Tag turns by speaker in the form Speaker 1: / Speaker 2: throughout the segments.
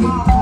Speaker 1: ได้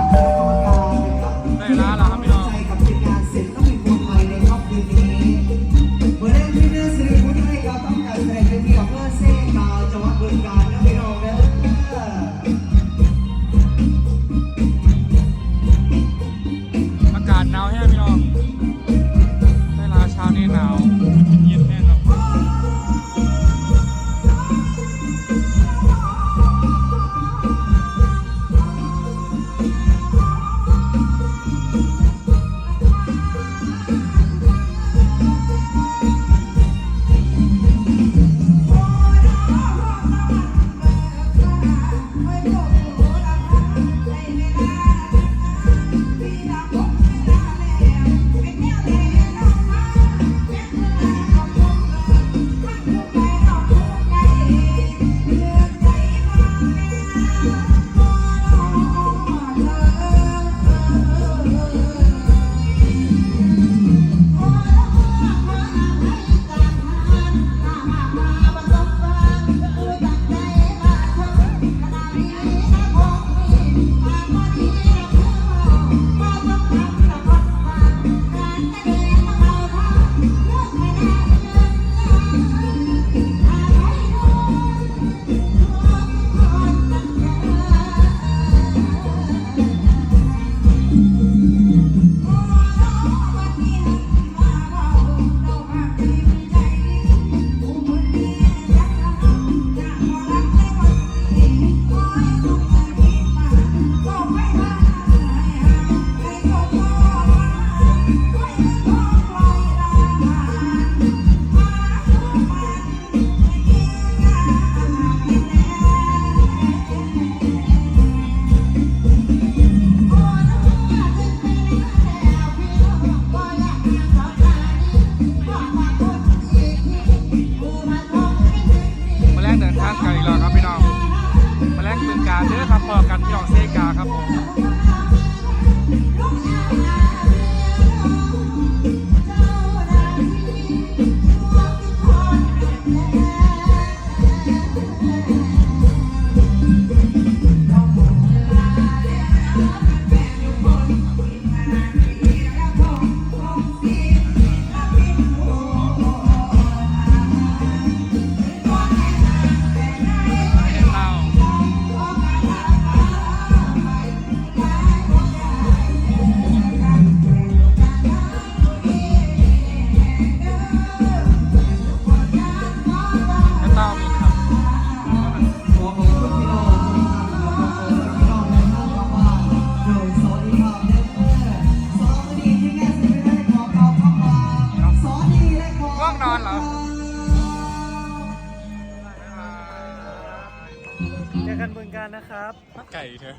Speaker 2: กันบึงการนะครับ
Speaker 1: ไก่เธอ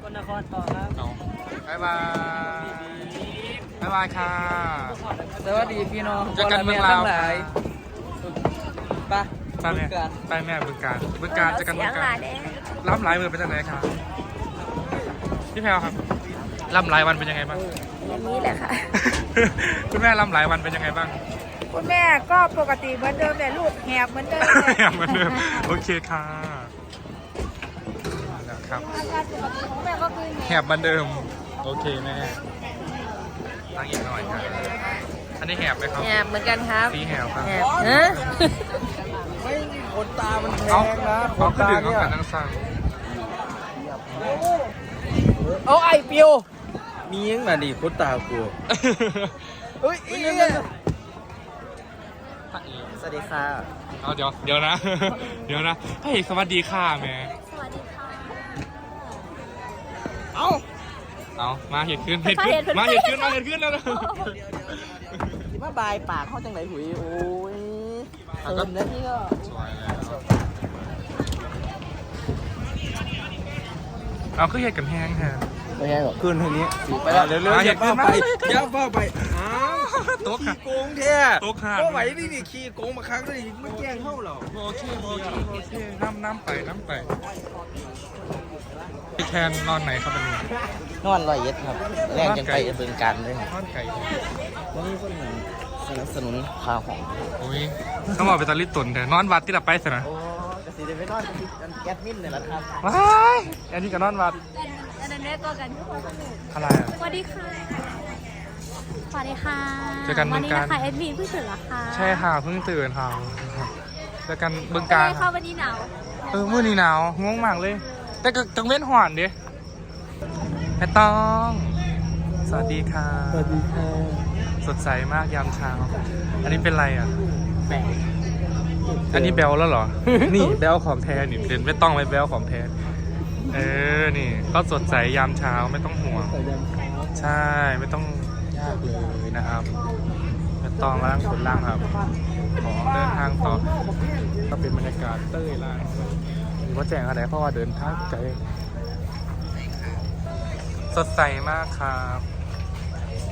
Speaker 2: คนนครต่อครับ
Speaker 1: เอาบายบายบายบายค่ะ
Speaker 2: สวัสดีพี่น้อง
Speaker 1: เจอกันเมืองลาว
Speaker 2: ทั้งหลายไป
Speaker 1: ไปแม่ไปแม่บึงการบึงการเจอกันบึงการรับหลายมือเป็นยังไงครับพี่แพลวครับรับหลายวันเป็นยังไงบ้าง
Speaker 3: อย่างนี้แหละค่ะ
Speaker 1: คุณแม่รับหลายวันเป็นยังไงบ้าง
Speaker 3: คุณแม่ก็ปกติเหมือนเดิมแต่ลูกแหบเหมือนเดิมเลย
Speaker 1: อย่างเหมือนเดิม โอเคค่ะนะ ครับ
Speaker 3: อาการปกติของแม่ก็คือ
Speaker 1: แหบเหมือนเดิม โอเคแม่ตั้งอีกหน่อยครับอันนี้แหบไหมครับ
Speaker 3: แหบเหมือนกันครับ
Speaker 1: สีแหบครับ
Speaker 3: แหบฮะ
Speaker 2: ไม่ขนตา มันแพ
Speaker 1: เอา
Speaker 2: งนะข
Speaker 1: เอา
Speaker 2: น
Speaker 1: ขึ้น
Speaker 2: ตา
Speaker 1: ดึงเอา
Speaker 2: เนี่ย
Speaker 1: กันทั้งสั่ง
Speaker 2: เอาไอ้เปียว มียังมาดิขนตากูเฮ้ยอีสวัสดีค่ะ
Speaker 1: เอาเดี๋ยวเดี๋ยวนะ เดี๋ยวนะเฮ้ยสวัสดีค่ะแม่
Speaker 3: สวัสดีค่ะ
Speaker 2: เอ้า
Speaker 1: เอามาเห็ดขึ้นเห็ดขึ้น
Speaker 3: เห็ดขึ้น
Speaker 1: มาเห็ดขึ้นมาเห็ดขึ้นแล้ว
Speaker 2: สิมาบายปากเขาจังไหนหุยโอ้ยเติมนะนี่ก็
Speaker 1: สวยแล้วเอาคือเห็ดกันแห้งแฮะ
Speaker 2: ไม่ใช่หรอขึ้นทางนี้ไป
Speaker 1: แล้
Speaker 2: แล้วว
Speaker 1: เร็
Speaker 2: เร็
Speaker 1: ว
Speaker 2: ว
Speaker 1: ๆ
Speaker 2: ๆอย่า
Speaker 1: อย่าขึ้
Speaker 2: เฝ้านไป
Speaker 1: มา
Speaker 2: อย่าเฝ้าไปอ้าว
Speaker 1: โต๊ะค่ะ
Speaker 2: ขี้โกงแท้
Speaker 1: โต๊ะขาด
Speaker 2: ก็ไหวนี่นี่ขี้โกงมาครั้งเลยไม่แกล้งเข้าหรอก
Speaker 1: โอเคโอเคโอเคน้ำน้ำไปน้ำไปพี่แทนนอนไหนครับวันนี้
Speaker 2: นอนลอยเย็ดครับ แรงจังไปเบิ่งกันเลย
Speaker 1: นอนไก่
Speaker 2: วันนี้คนหนึ่งสนับสนุนข่าวของ
Speaker 1: โอ้ยต้องบอกไปตะลิดตุนแต่นอนวัดที่ละไปสินะ
Speaker 2: โอ้กระสีเดไปนอนกันแก๊สมินเนี่ยแหละครับ
Speaker 1: ว้ายอันนี้ก็นอนวัด
Speaker 3: อันนั้น
Speaker 4: ได้ตัวกันทุกคนสนุก
Speaker 5: อะไรอะ
Speaker 4: สวัสดีค่ะ สวัสดีค่ะ
Speaker 5: เจอกัน
Speaker 4: วันนี้
Speaker 5: เมืองกาญ
Speaker 4: นะคะเอ็ดวีเพิ่งตื่นเหรอคะ
Speaker 5: ใช่ค่ะเพิ่งตื่นค่ะแล้วกันเบึงการ
Speaker 4: เป็นไงคะวันนี้หนาว
Speaker 5: เออมื่อนี้หนาวง่วงมากเลย แต่ก็กังเว้นหอนดิแม่ต้อง สวัสดีค่ะ
Speaker 6: สวัสดีค่ะ
Speaker 5: สดใสมากยามเช้า อันนี้เป็นไรอะ
Speaker 6: แปะ
Speaker 5: อันนี้แบลแล้วเหรอ นี่แบลของแท้นี่เดินไม่ต้องไปแบลของแท้ เออ นี่ ก็สดใสยามเช้าไม่ต้องห่วง
Speaker 6: ใส่ยามเช้า
Speaker 5: ใช่ไม่ต้องยากเลยนะครับไม่ต้องมาล่างคนล่างครับ ขอเดินทางต่อ ก็เป็นบรรยากาศเต้ยล่างหรือว่าแจ้งอะไรเพราะว่าเดินทางไกลสดใสมากครับ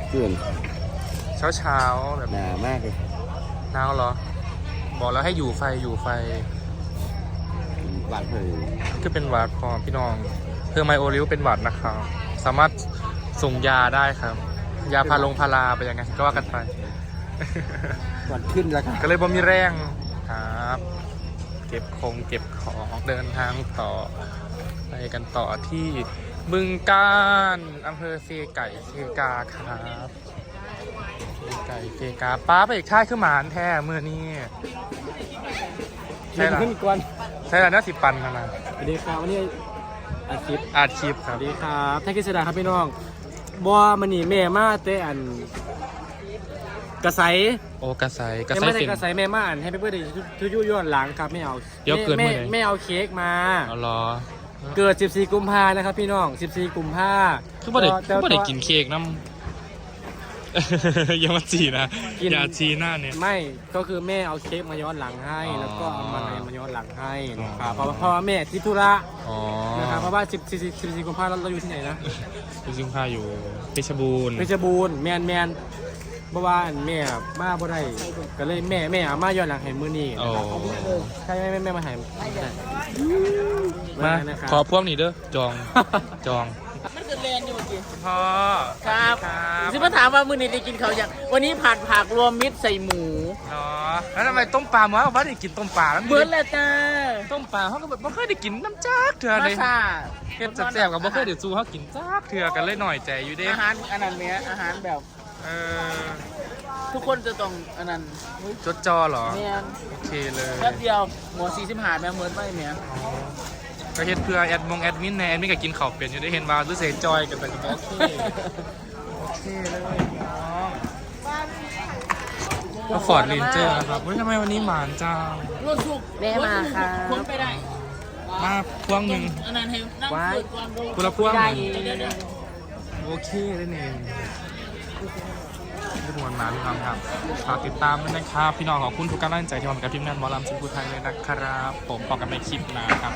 Speaker 6: เพื่อน
Speaker 5: เช้าเช้าๆแบบ
Speaker 6: หนามากเลย
Speaker 5: หนาวเหรอ บอกแล้วให้อยู่ไฟอยู่ไฟ
Speaker 6: หวานเลย
Speaker 5: ก็เป็นหวัดพอพี่น้องเพื่อไมโอริวเป็นหวัดนะครับ สามารถส่งยาได้ครับ ยาพาลงพาราไปยังไงก็ว่ากันไป
Speaker 6: หวานขึ้นแล้วค่ะ
Speaker 5: ก็เลยบ่มีแรงครับ เก็บคงเก็บของเดินทางต่อไปกันต่อที่บึงการอำเภอเซไก่เซกาครับเซไก่เซกาป้าไปอีกค่ายคือหมานแท้เมื่อนี้ใช่ละ
Speaker 6: ขึ้นก่อน
Speaker 5: ใช่ละน่าสิปันขนาด
Speaker 6: สวัสดีครับวันนี้อาทิตย์
Speaker 5: อาชีพค
Speaker 6: ส
Speaker 5: รับ
Speaker 6: วัสดีครับท่านกิษดาครับพี่น้อง บัวมันนี่แม่มาเตะอัน กระใส
Speaker 5: โอ้กระใสกระ
Speaker 6: แม่
Speaker 5: ใส
Speaker 6: มาแต่
Speaker 5: สิน
Speaker 6: กระใสแม่มาอันให้พี่เพื่อนทุยุย้อนหลังครับไม่เอา
Speaker 5: เดี๋ยวเกิด
Speaker 6: แม่
Speaker 5: เมื่อไหร่
Speaker 6: แม่เอาเค้กมา
Speaker 5: เอาเหรอ
Speaker 6: เกิด 14 กุมภานะครับพี่น้อง 14 กุมภา
Speaker 5: คือบ่ได้
Speaker 6: แต่
Speaker 5: คือบ่ได้
Speaker 6: แต่
Speaker 5: กินเค้กน้ำ อย่ามาจีนะ
Speaker 6: กิน
Speaker 5: อย่าจีหน้าเนี่ย
Speaker 6: ไม่ก็คือแม่เอาเค้กมาย้อนหลังให้
Speaker 5: อ๋อ
Speaker 6: แล้วก็เอามาอะไรมาย้อนหลังให้นะครับ
Speaker 5: อ๋อ
Speaker 6: เพราะว่าเพราะว่าแม่ทิธุระ
Speaker 5: อ๋อ
Speaker 6: นะครับเพราะว่า10 14 14กุมภาเราเราอยู่ที่ไหนนะ
Speaker 5: จริงๆพาอยู่เพชรบูรณ์
Speaker 6: เพชรบูรณ์แมนแมนเพราะว่าอันแม่มาบ่ได้ก็เลยแม่แม่เอามาย้อนหลังให้มื้อนี้
Speaker 5: โอ้
Speaker 6: ใช่แม่แม่แม่มาให้ไม่ได้
Speaker 5: มา
Speaker 6: นะครับ
Speaker 5: ขอพวกนี้เด้อจองจอง
Speaker 7: มัน จะเรียนอยู่กี่
Speaker 5: พ่อ
Speaker 7: ครับ
Speaker 5: ครับ
Speaker 7: สิมาถามว่ามื้อนี้ได้กินเขาวยังวันนี้ผัดผักรวมมิตรใส่หมู
Speaker 5: เนาะแล้วทำไมต้มปลาหมอว่าได้กินต้มปลาแล้ว
Speaker 7: เบิร์ดแล้วจ้า
Speaker 5: ต้มปลาเขาก็แบบบ่เคยได้กินน้ำจากเถื่อ
Speaker 7: มา
Speaker 5: เลย
Speaker 7: ซ่า
Speaker 5: เฮ็ดแซ่บๆกับบ่เคยได้สู้เขากินจากเถื่อกันเลยหน่อยใจอยู่เด้
Speaker 7: อาหารอันนั้นเนี้ยอาหารแบบ
Speaker 5: เออ
Speaker 7: ทุกคนจะต้องอันนั้น
Speaker 5: จดจอเหรอ
Speaker 7: เมียน
Speaker 5: โอเคเลย
Speaker 7: แป๊บเดียวหมูสี่สิบหาแม่เมิร์ดไม่เมีย
Speaker 5: ก็เฮ็ดเพื่อแอดมงแอดมินแน่แอดมินก็กินข้าวเป็นอยู่ได้เห็นว่ารู้สึกจอยกันไปก็โอเคโอเคเลยน้องก็ฟอร์ดลินเจอร์นะครับเฮ้ยทำไมวันนี้หมานจัง
Speaker 7: รถสุก
Speaker 4: แม่มาค่ะ
Speaker 7: คนไปได้
Speaker 5: มาพวงหนึ่ง
Speaker 7: อันนั้นให้นั่งเปิดความรู้
Speaker 5: คนละพวง
Speaker 7: ได้
Speaker 5: หนึ่ง
Speaker 7: เดี๋ยวเดี๋ยว
Speaker 5: โอเคได้เองทุกคนมาพี่น้องครับฝากติดตามด้วยนะครับ พี่น้องขอบคุณทุกกำลังใจที่มากับทีมงานหมอลำชิมพูไทยเลยนะครับ ผมพบกันในคลิปหนะครับ